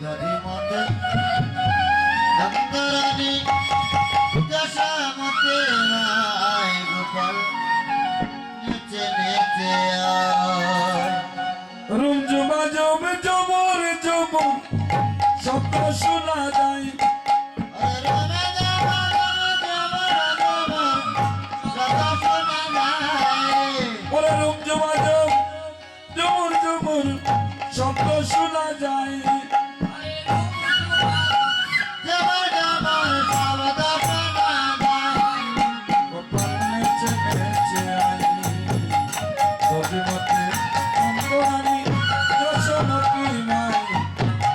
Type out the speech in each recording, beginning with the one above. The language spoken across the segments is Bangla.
ধরি মতে ভক্তরানি দশা মতে আয় গোপাল নেচে নেচে রুম জমা জম জমর জম শব্দ শোনা যায়। শব্দ শোনা যায়।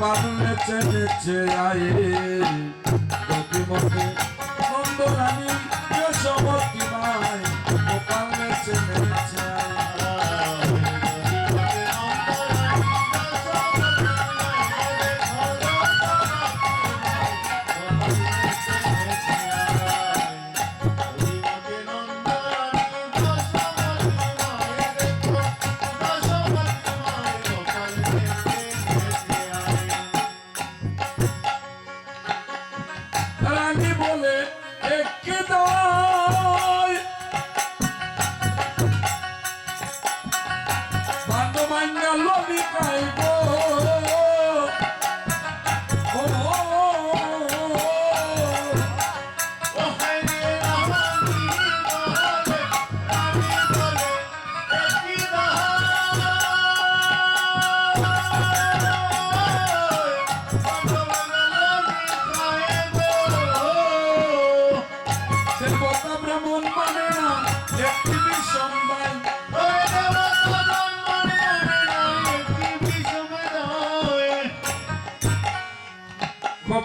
ਬਾਬਾ ਨੱਚ ਨੱਚ ਆਏ।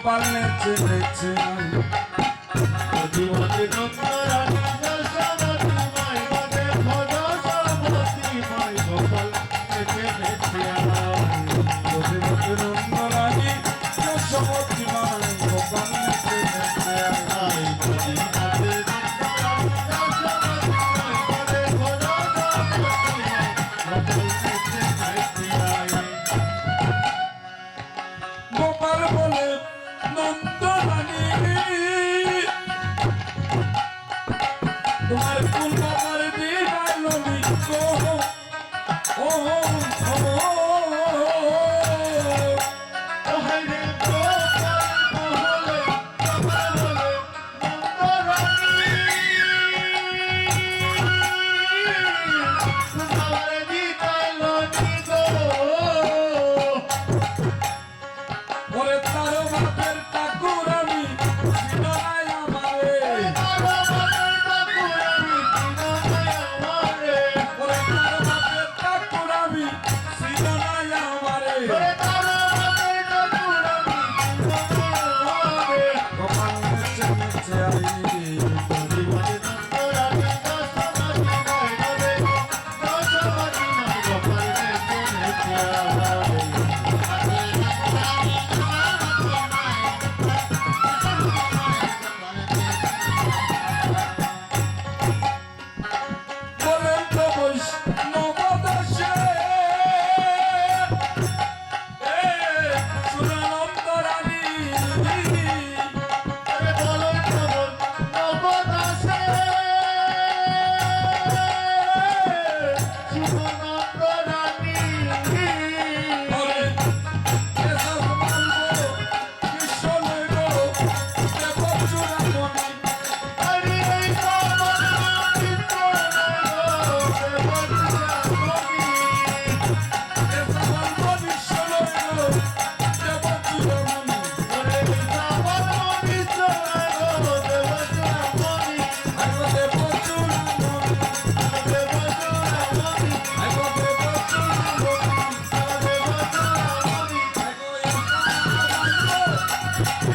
palette, palette, palette, palette, palette, palette, palette, খবর Bye.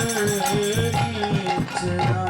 গোপাল কপাল নেচে